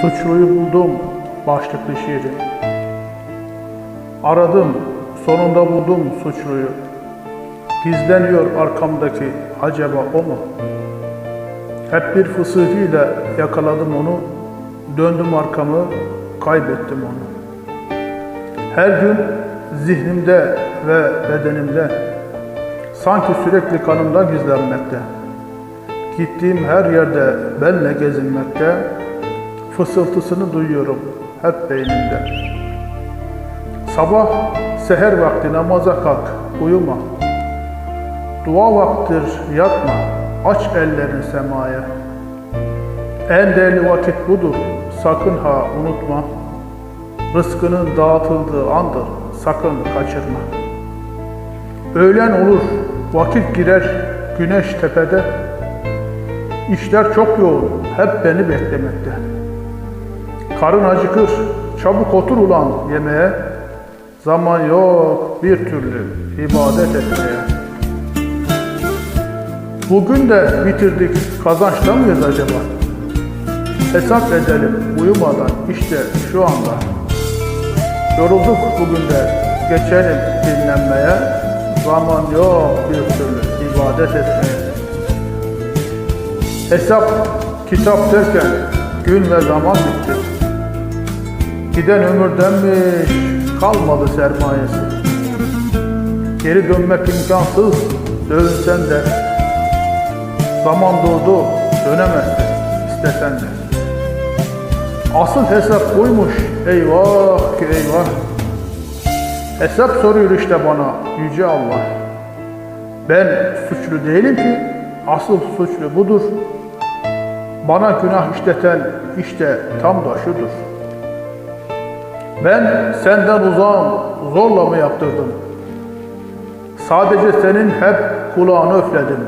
Suçluyu buldum başlıklı şiirim. Aradım, sonunda buldum suçluyu. Gizleniyor arkamdaki acaba o mu? Hep bir fısıltıyla yakaladım onu. Döndüm arkamı, kaybettim onu. Her gün zihnimde ve bedenimde sanki sürekli kanımda gizlenmekte. Gittiğim her yerde benle gezinmekte, fısıltısını duyuyorum hep beynimde. Sabah seher vakti namaza kalk, uyuma. Dua vaktir yatma, aç ellerini semaya. En değerli vakit budur, sakın ha unutma. Rızkının dağıtıldığı andır, sakın kaçırma. Öğlen olur, vakit girer, güneş tepede. İşler çok yoğun, hep beni beklemekte. Karın acıkır, çabuk otur ulan yemeğe. Zaman yok bir türlü ibadet etmeye. Bugün de bitirdik, kazançta mıyız acaba? Hesap edelim uyumadan işte şu anda. Yorulduk bugün de geçelim dinlenmeye. Zaman yok bir türlü ibadet etmeye. Hesap, kitap derken gün ve zaman bitti. Giden ömürdenmiş kalmadı sermayesi. Geri dönmek imkansız dönsen de. Zaman durdu dönemezsin istesen de. Asıl hesap buymuş eyvah ki eyvah. Hesap soruyor işte bana yüce Allah. Ben suçlu değilim ki asıl suçlu budur. Bana günah işleten işte tam da şudur. Ben senden uzağım, zorla mı yaptırdım? Sadece senin hep kulağını öfledim.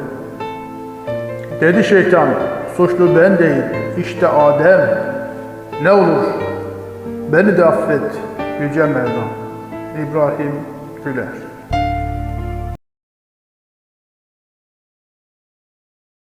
Dedi şeytan, suçlu ben değil, işte Adem. Ne olur, beni de affet Yüce Mevlam. İbrahim Güler